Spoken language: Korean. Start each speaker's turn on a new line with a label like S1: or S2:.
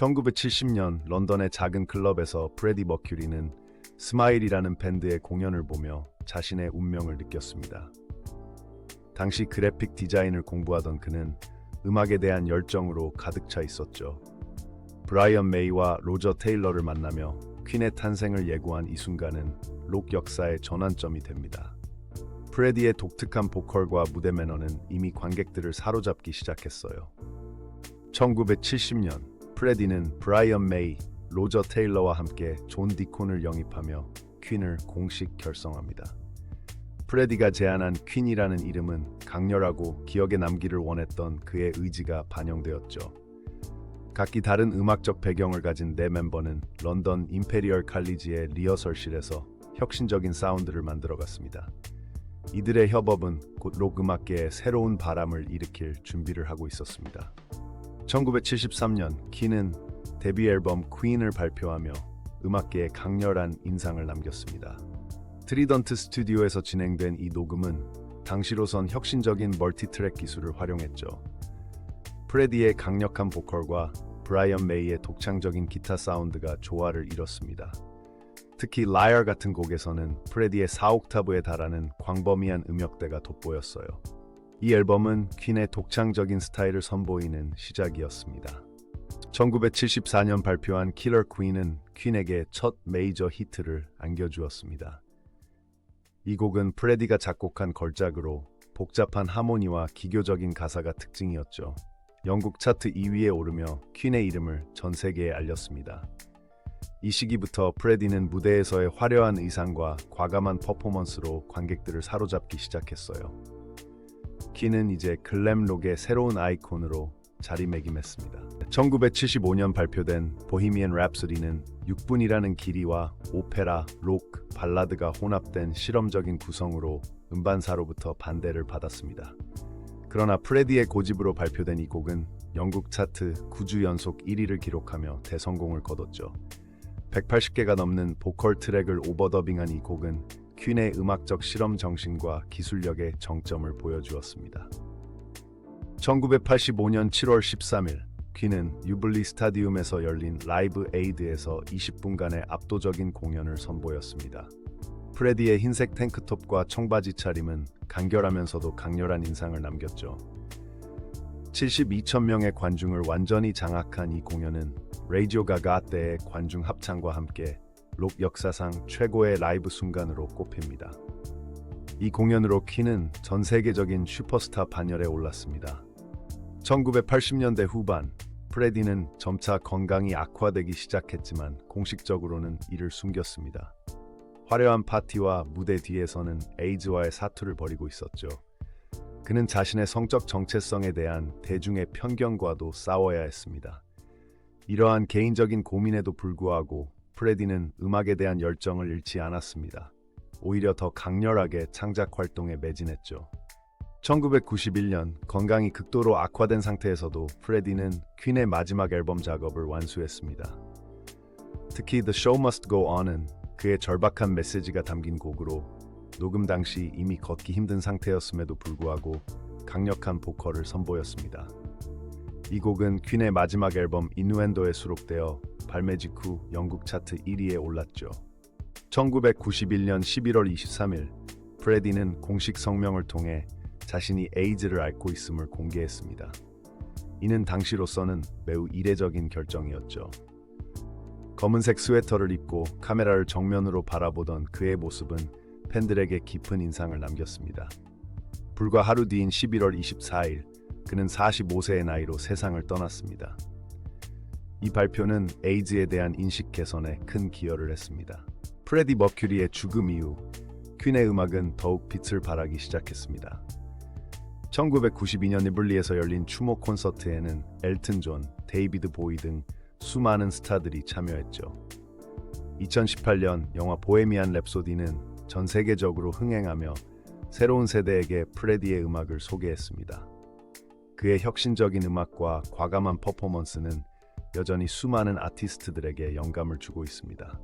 S1: 1970년 런던의 작은 클럽에서 프레디 머큐리는 스마일이라는 밴드의 공연을 보며 자신의 운명을 느꼈습니다. 당시 그래픽 디자인을 공부하던 그는 음악에 대한 열정으로 가득 차 있었죠. 브라이언 메이와 로저 테일러를 만나며 퀸의 탄생을 예고한 이 순간은 록 역사의 전환점이 됩니다. 프레디의 독특한 보컬과 무대 매너는 이미 관객들을 사로잡기 시작했어요. 1970년 프레디는 브라이언 메이, 로저 테일러와 함께 존 디콘을 영입하며 퀸을 공식 결성합니다. 프레디가 제안한 퀸이라는 이름은 강렬하고 기억에 남기를 원했던 그의 의지가 반영되었죠. 각기 다른 음악적 배경을 가진 네 멤버는 런던 임페리얼 칼리지의 리허설실에서 혁신적인 사운드를 만들어갔습니다. 이들의 협업은 곧 록 음악계에 새로운 바람을 일으킬 준비를 하고 있었습니다. 1973년 키는 데뷔 앨범 퀸을 발표하며 음악계에 강렬한 인상을 남겼습니다. 트리던트 스튜디오에서 진행된 이 녹음은 당시로선 혁신적인 멀티트랙 기술을 활용했죠. 프레디의 강력한 보컬과 브라이언 메이의 독창적인 기타 사운드가 조화를 이뤘습니다. 특히 라이어 같은 곡에서는 프레디의 4옥타브에 달하는 광범위한 음역대가 돋보였어요. 이 앨범은 퀸의 독창적인 스타일을 선보이는 시작이었습니다. 1974년 발표한 킬러 퀸은 퀸에게 첫 메이저 히트를 안겨주었습니다. 이 곡은 프레디가 작곡한 걸작으로 복잡한 하모니와 기교적인 가사가 특징이었죠. 영국 차트 2위에 오르며 퀸의 이름을 전 세계에 알렸습니다. 이 시기부터 프레디는 무대에서의 화려한 의상과 과감한 퍼포먼스로 관객들을 사로잡기 시작했어요. 퀸은 이제 글램록의 새로운 아이콘으로 자리매김했습니다. 1975년 발표된 보헤미안 랩소디는 6분이라는 길이와 오페라, 록, 발라드가 혼합된 실험적인 구성으로 음반사로부터 반대를 받았습니다. 그러나 프레디의 고집으로 발표된 이 곡은 영국 차트 9주 연속 1위를 기록하며 대성공을 거뒀죠. 180개가 넘는 보컬 트랙을 오버더빙한 이 곡은 퀸의 음악적 실험 정신과 기술력의 정점을 보여주었습니다. 1985년 7월 13일 퀸은 유블리 스타디움에서 열린 라이브 에이드에서 20분간의 압도적인 공연을 선보였습니다. 프레디의 흰색 탱크톱과 청바지 차림은 간결하면서도 강렬한 인상을 남겼죠. 72천 명의 관중을 완전히 장악한 이 공연은 레이디오 가가 때의 관중 합창과 함께 록 역사상 최고의 라이브 순간으로 꼽힙니다. 이 공연으로 퀸은 전 세계적인 슈퍼스타 반열에 올랐습니다. 1980년대 후반 프레디는 점차 건강이 악화되기 시작했지만 공식적으로는 이를 숨겼습니다. 화려한 파티와 무대 뒤에서는 에이즈와의 사투를 벌이고 있었죠. 그는 자신의 성적 정체성에 대한 대중의 편견과도 싸워야 했습니다. 이러한 개인적인 고민에도 불구하고 프레디는 음악에 대한 열정을 잃지 않았습니다. 오히려 더 강렬하게 창작 활동에 매진했죠. 1991년 건강이 극도로 악화된 상태에서도 프레디는 퀸의 마지막 앨범 작업을 완수했습니다. 특히 The Show Must Go On은 그의 절박한 메시지가 담긴 곡으로 녹음 당시 이미 걷기 힘든 상태였음에도 불구하고 강력한 보컬을 선보였습니다. 이 곡은 퀸의 마지막 앨범 이누엔도에 수록되어 발매 직후 영국 차트 1위에 올랐죠. 1991년 11월 23일 프레디는 공식 성명을 통해 자신이 에이즈를 앓고 있음을 공개했습니다. 이는 당시로서는 매우 이례적인 결정이었죠. 검은색 스웨터를 입고 카메라를 정면으로 바라보던 그의 모습은 팬들에게 깊은 인상을 남겼습니다. 불과 하루 뒤인 11월 24일 그는 45세의 나이로 세상을 떠났습니다. 이 발표는 에이즈에 대한 인식 개선에 큰 기여를 했습니다. 프레디 머큐리의 죽음 이후 퀸의 음악은 더욱 빛을 발하기 시작했습니다. 1992년 이블리에서 열린 추모 콘서트에는 엘튼 존, 데이비드 보이 등 수많은 스타들이 참여했죠. 2018년 영화 보헤미안 랩소디는 전 세계적으로 흥행하며 새로운 세대에게 프레디의 음악을 소개했습니다. 그의 혁신적인 음악과 과감한 퍼포먼스는 여전히 수많은 아티스트들에게 영감을 주고 있습니다.